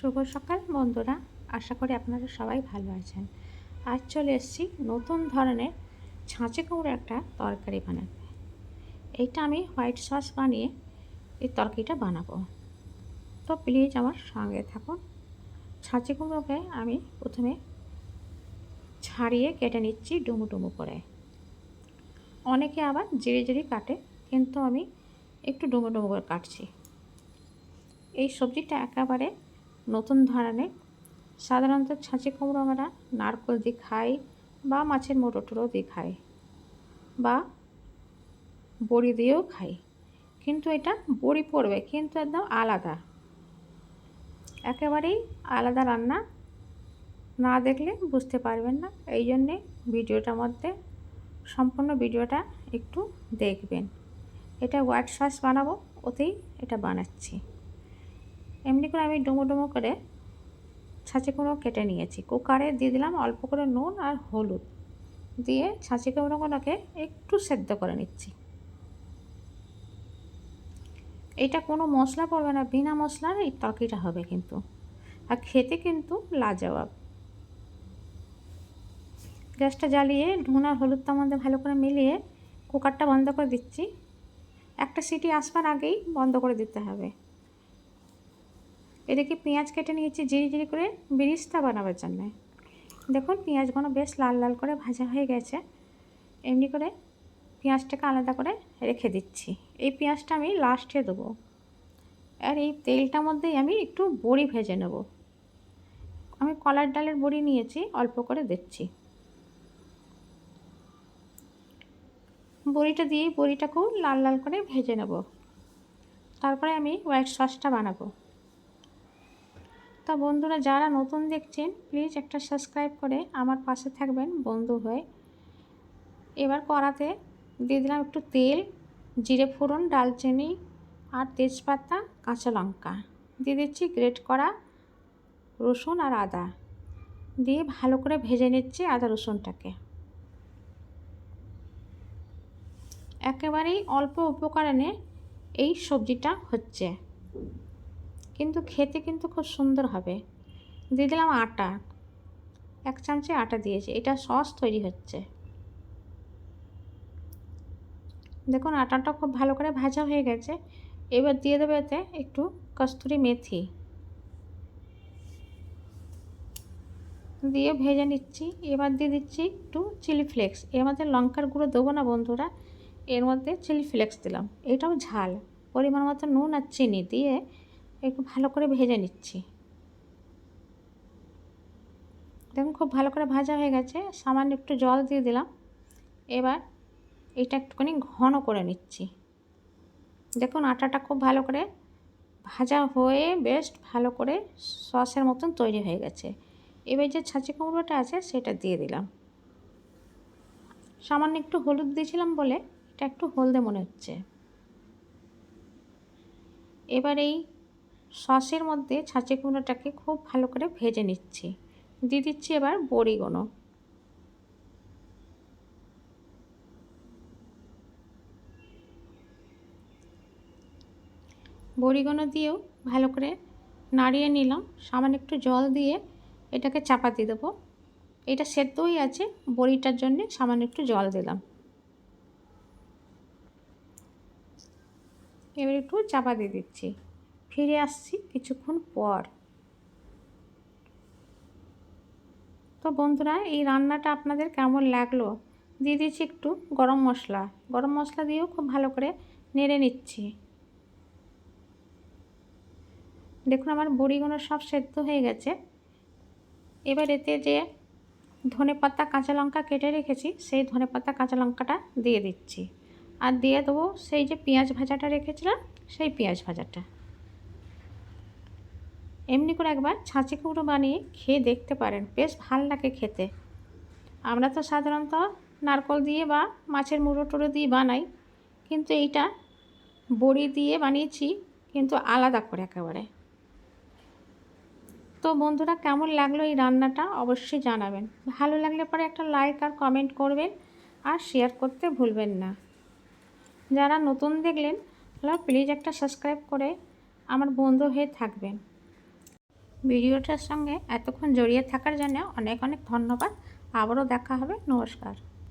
শুভ সকাল বন্ধুরা। আশা করি আপনারা সবাই ভালো আছেন। আজ চলে এসেছি নতুন ধরনের ছাঁচে কুমড়ো একটা তরকারি বানাতে। এইটা আমি হোয়াইট সস বানিয়ে এই তরকারিটা বানাবো। তো প্লিজ আমার সঙ্গে থাকুন। ছাঁচে কুমড়োকে আমি প্রথমে ছাড়িয়ে কেটে নিচ্ছি ডুমু ডুমু করে। অনেকে আবার জিরে জিরে কাটে, কিন্তু আমি একটু ডুমো ডুমো করে কাটছি। এই সবজিটা একেবারে নতুন ধরনের। সাধারণত ছাঁচে কুমড়ো আমরা নারকল দিয়ে খাই বা মাছের মোটো টোটো দিয়ে খাই বা বড়ি দিয়েও খাই। কিন্তু এটা বড়ি পড়বে, কিন্তু একদম আলাদা। একেবারেই আলাদা রান্না না দেখলে বুঝতে পারবেন না। এই জন্যে ভিডিওটার মধ্যে সম্পূর্ণ ভিডিওটা একটু দেখবেন। এটা হোয়াইট সস বানাবো, ওতেই এটা বানাচ্ছি। এমনি করে আমি ডুমো ডুমো করে ছাঁচি কুমড়ো কেটে নিয়েছি। কুকারে দিয়ে দিলাম অল্প করে নুন আর হলুদ। দিয়ে ছাঁচি কুমড়োগুলোকে একটু সেদ্ধ করে নিচ্ছি। এটা কোনো মশলা পড়বে না, বিনা মশলার এই তরকারিটা হবে কিন্তু। আর খেতে কিন্তু লাজবাব। গ্যাসটা জ্বালিয়ে নুন আর হলুদটা মধ্যে ভালো করে মিলিয়ে কুকারটা বন্ধ করে দিচ্ছি। একটা সিটি আসবার আগেই বন্ধ করে দিতে হবে। এদিকে পেঁয়াজ কেটে নিয়েছি জিরি জিরি করে বিরিস্তা বানাবার জন্যে। দেখুন, পেঁয়াজগুলো বেশ লাল লাল করে ভাজা হয়ে গেছে। এমনি করে পেঁয়াজটাকে আলাদা করে রেখে দিচ্ছি। এই পেঁয়াজটা আমি লাস্টে দেবো। আর এই তেলটার মধ্যেই আমি একটু বড়ি ভেজে নেব। আমি কলার ডালের বড়ি নিয়েছি, অল্প করে দিচ্ছি। বড়িটা দিয়ে বড়িটাকেও লাল লাল করে ভেজে নেব। তারপরে আমি হোয়াইট সসটা বানাবো। তা বন্ধুরা যারা নতুন দেখছেন প্লিজ একটা সাবস্ক্রাইব করে আমার পাশে থাকবেন বন্ধু হয়ে। এবার কড়াতে দিয়ে দিলাম একটু তেল, জিরে ফোড়ন, ডালচিনি আর তেজপাতা, কাঁচা লঙ্কা। দিয়ে দিচ্ছি গ্রেট করা রসুন আর আদা। দিয়ে ভালো করে ভেজে নিচ্ছি আদা রসুনটাকে। একেবারেই অল্প উপকরণে এই সবজিটা হচ্ছে। কিন্তু খেতে কিন্তু খুব সুন্দর হবে। দিয়ে দিলাম আটা। এক চামচে আটা দিয়েছি। এটা সস তৈরি হচ্ছে। দেখুন, আটাটা খুব ভালো করে ভাজা হয়ে গেছে। এবার দিয়ে দেবে এতে একটু কস্তুরি মেথি। দিয়ে ভেজে নিচ্ছি। এবার দিয়ে দিচ্ছি একটু চিলি ফ্লেক্স। এর মধ্যে লঙ্কার গুঁড়ো দেবো না বন্ধুরা। এর মধ্যে চিলি ফ্লেক্স দিলাম। এটাও ঝাল। পরিমাণ মতো নুন আর চিনি দিয়ে একটু ভালো করে ভেজে নিচ্ছি। দেখুন খুব ভালো করে ভাজা হয়ে গেছে, সামান্য একটু জল দিয়ে দিলাম। এবার এটা একটুখানি ঘন করে নিচ্ছি। দেখুন আটাটা খুব ভালো করে ভাজা হয়ে বেশ ভালো করে সসের মতন তৈরি হয়ে গেছে। এবার যে ছাঁচি কুমড়োটা আছে সেটা দিয়ে দিলাম। সামান্য একটু হলুদ দিয়েছিলাম বলে এটা একটু হলদে মনে হচ্ছে। এবার এই সসের মধ্যে ছাঁচে কুমড়োটাকে খুব ভালো করে ভেজে নিচ্ছি। দিয়ে দিচ্ছি এবার বড়িগুলো বড়িগুলো দিয়েও ভালো করে নাড়িয়ে নিলাম। সামান্য একটু জল দিয়ে এটাকে চাপা দিয়ে দেবো। এটা সেদ্ধই আছে, বড়িটার জন্যে সামান্য একটু জল দিলাম। এবার একটু চাপা দিয়ে দিচ্ছি। ফিরে আসছি কিছুক্ষণ পর। তো বন্ধুরা, এই রান্নাটা আপনাদের কেমন লাগল? দিয়ে দিচ্ছি একটু গরম মশলা। গরম মশলা দিয়েও খুব ভালো করে নেড়ে নিচ্ছি। দেখুন, আমার বড়িগুলো সব সেদ্ধ হয়ে গেছে। এবার এতে যে ধনে পাতা, কাঁচা লঙ্কা কেটে রেখেছি, সেই ধনে পাতা, কাঁচা লঙ্কাটা দিয়ে দিচ্ছি। আর দিয়ে দেবো সেই যে পেঁয়াজ ভাজাটা রেখেছিলাম, সেই পেঁয়াজ ভাজাটা। এমনি করে একবার ছাঁচি কুমড়ো বানিয়ে খেয়ে দেখতে পারেন। বেশ ভালো লাগে খেতে। আমরা তো সাধারণত নারকল দিয়ে বা মাছের মুড়ো টুড়ো দিয়ে বানাই, কিন্তু এইটা বড়ি দিয়ে বানিয়েছি, কিন্তু আলাদা করে একেবারে। তো বন্ধুরা, কেমন লাগল এই রান্নাটা অবশ্যই জানাবেন। ভালো লাগলে পরে একটা লাইক আর কমেন্ট করবেন আর শেয়ার করতে ভুলবেন না। যারা নতুন দেখলেন তাহলে প্লিজ একটা সাবস্ক্রাইব করে আমার বন্ধু হয়ে থাকবেন। ভিডিওটার সঙ্গে এতক্ষণ জড়িয়ে থাকার জন্য অনেক অনেক ধন্যবাদ। আবারও দেখা হবে। নমস্কার।